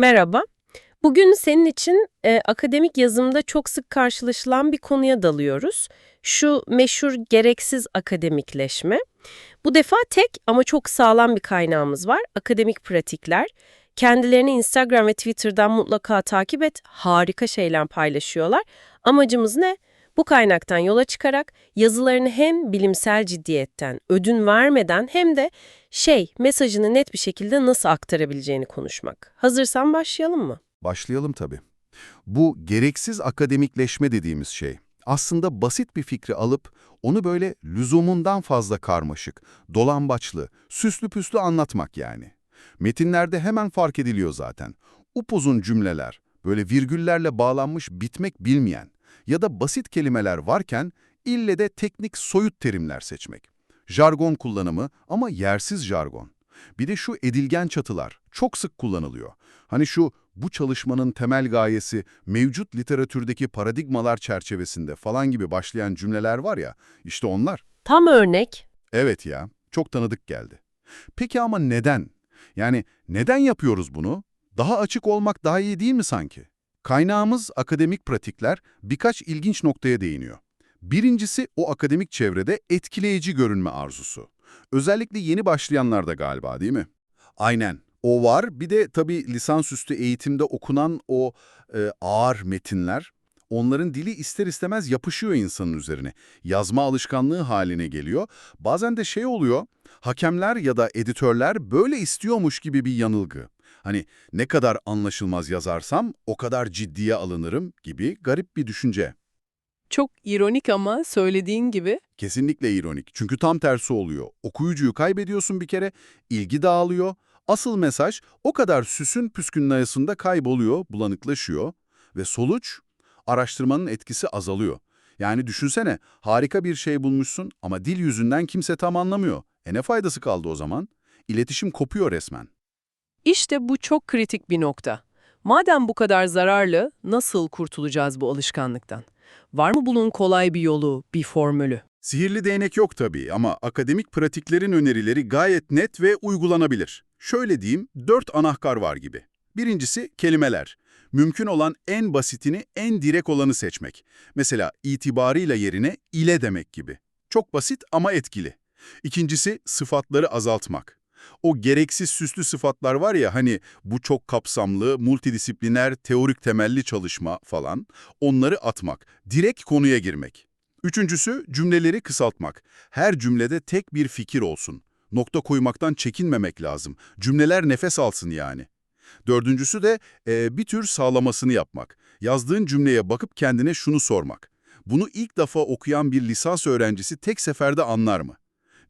Merhaba. Bugün senin için e, akademik yazımda çok sık karşılaşılan bir konuya dalıyoruz. Şu meşhur gereksiz akademikleşme. Bu defa tek ama çok sağlam bir kaynağımız var. Akademik pratikler. Kendilerini Instagram ve Twitter'dan mutlaka takip et. Harika şeyler paylaşıyorlar. Amacımız ne? Bu kaynaktan yola çıkarak yazılarını hem bilimsel ciddiyetten, ödün vermeden hem de şey, mesajını net bir şekilde nasıl aktarabileceğini konuşmak. Hazırsan başlayalım mı? Başlayalım tabii. Bu gereksiz akademikleşme dediğimiz şey, aslında basit bir fikri alıp onu böyle lüzumundan fazla karmaşık, dolambaçlı, süslü püslü anlatmak yani. Metinlerde hemen fark ediliyor zaten. Upuzun cümleler, böyle virgüllerle bağlanmış bitmek bilmeyen ya da basit kelimeler varken ille de teknik soyut terimler seçmek. Jargon kullanımı ama yersiz jargon. Bir de şu edilgen çatılar çok sık kullanılıyor. Hani şu bu çalışmanın temel gayesi mevcut literatürdeki paradigmalar çerçevesinde falan gibi başlayan cümleler var ya, işte onlar. Tam örnek. Evet ya, çok tanıdık geldi. Peki ama neden? Yani neden yapıyoruz bunu? Daha açık olmak daha iyi değil mi sanki? Kaynağımız akademik pratikler birkaç ilginç noktaya değiniyor. Birincisi o akademik çevrede etkileyici görünme arzusu. Özellikle yeni başlayanlarda galiba değil mi? Aynen. O var. Bir de tabii lisansüstü eğitimde okunan o e, ağır metinler, onların dili ister istemez yapışıyor insanın üzerine. Yazma alışkanlığı haline geliyor. Bazen de şey oluyor, hakemler ya da editörler böyle istiyormuş gibi bir yanılgı. Hani ne kadar anlaşılmaz yazarsam o kadar ciddiye alınırım gibi garip bir düşünce. Çok ironik ama söylediğin gibi Kesinlikle ironik. Çünkü tam tersi oluyor. Okuyucuyu kaybediyorsun bir kere, ilgi dağılıyor. Asıl mesaj o kadar süsün püskünün arasında kayboluyor, bulanıklaşıyor. Ve sonuç, araştırmanın etkisi azalıyor. Yani düşünsene, harika bir şey bulmuşsun ama dil yüzünden kimse tam anlamıyor. E ne faydası kaldı o zaman? İletişim kopuyor resmen. İşte bu çok kritik bir nokta. Madem bu kadar zararlı, nasıl kurtulacağız bu alışkanlıktan? Var mı bunun kolay bir yolu, bir formülü? Sihirli değnek yok tabii ama akademik pratiklerin önerileri gayet net ve uygulanabilir. Şöyle diyeyim, dört anahtar var gibi. Birincisi kelimeler. Mümkün olan en basitini, en direkt olanı seçmek. Mesela itibarıyla yerine ile demek gibi. Çok basit ama etkili. İkincisi sıfatları azaltmak. O gereksiz süslü sıfatlar var ya hani bu çok kapsamlı, multidisipliner, teorik temelli çalışma falan, onları atmak, direkt konuya girmek. Üçüncüsü cümleleri kısaltmak. Her cümlede tek bir fikir olsun. Nokta koymaktan çekinmemek lazım. Cümleler nefes alsın yani. Dördüncüsü de e, bir tür sağlamasını yapmak. Yazdığın cümleye bakıp kendine şunu sormak. Bunu ilk defa okuyan bir lisans öğrencisi tek seferde anlar mı?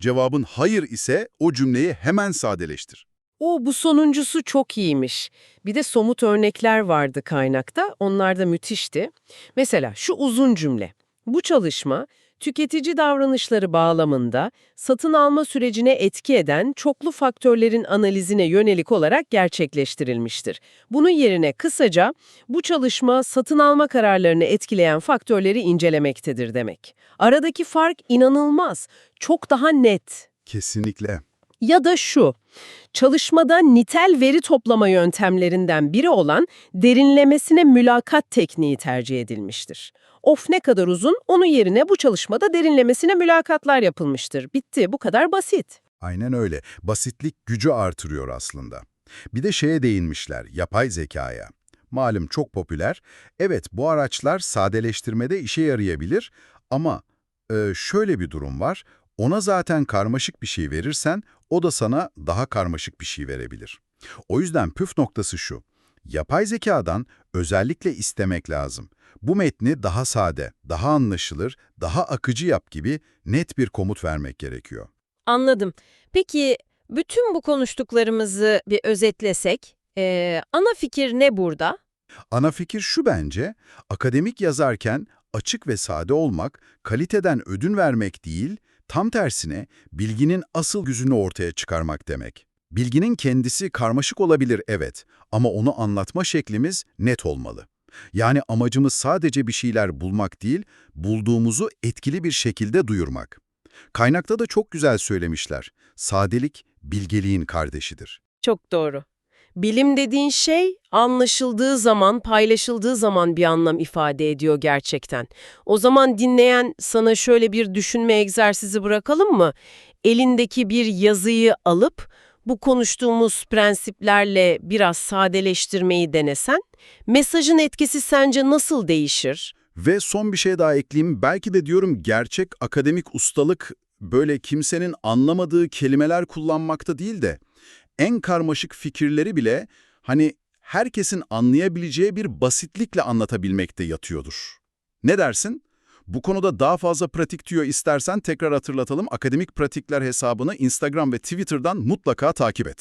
Cevabın hayır ise o cümleyi hemen sadeleştir. O bu sonuncusu çok iyiymiş. Bir de somut örnekler vardı kaynakta. Onlar da müthişti. Mesela şu uzun cümle. Bu çalışma tüketici davranışları bağlamında satın alma sürecine etki eden çoklu faktörlerin analizine yönelik olarak gerçekleştirilmiştir. Bunun yerine kısaca bu çalışma satın alma kararlarını etkileyen faktörleri incelemektedir demek. Aradaki fark inanılmaz, çok daha net. Kesinlikle. Ya da şu, çalışmada nitel veri toplama yöntemlerinden biri olan derinlemesine mülakat tekniği tercih edilmiştir. Of ne kadar uzun, onun yerine bu çalışmada derinlemesine mülakatlar yapılmıştır. Bitti, bu kadar basit. Aynen öyle. Basitlik gücü artırıyor aslında. Bir de şeye değinmişler, yapay zekaya. Malum çok popüler. Evet bu araçlar sadeleştirmede işe yarayabilir ama e, şöyle bir durum var. Ona zaten karmaşık bir şey verirsen o da sana daha karmaşık bir şey verebilir. O yüzden püf noktası şu. Yapay zekadan özellikle istemek lazım. Bu metni daha sade, daha anlaşılır, daha akıcı yap gibi net bir komut vermek gerekiyor. Anladım. Peki bütün bu konuştuklarımızı bir özetlesek, eee, ana fikir ne burada? Ana fikir şu bence, akademik yazarken açık ve sade olmak, kaliteden ödün vermek değil, tam tersine bilginin asıl yüzünü ortaya çıkarmak demek. Bilginin kendisi karmaşık olabilir evet ama onu anlatma şeklimiz net olmalı. Yani amacımız sadece bir şeyler bulmak değil, bulduğumuzu etkili bir şekilde duyurmak. Kaynakta da çok güzel söylemişler. Sadelik, bilgeliğin kardeşidir. Çok doğru. Bilim dediğin şey anlaşıldığı zaman, paylaşıldığı zaman bir anlam ifade ediyor gerçekten. O zaman dinleyen sana şöyle bir düşünme egzersizi bırakalım mı? Elindeki bir yazıyı alıp bu konuştuğumuz prensiplerle biraz sadeleştirmeyi denesen, mesajın etkisi sence nasıl değişir? Ve son bir şey daha ekleyeyim. Belki de diyorum gerçek akademik ustalık böyle kimsenin anlamadığı kelimeler kullanmakta değil de en karmaşık fikirleri bile hani herkesin anlayabileceği bir basitlikle anlatabilmekte yatıyordur. Ne dersin? Bu konuda daha fazla pratik tüyo istersen tekrar hatırlatalım. Akademik Pratikler hesabını Instagram ve Twitter'dan mutlaka takip et.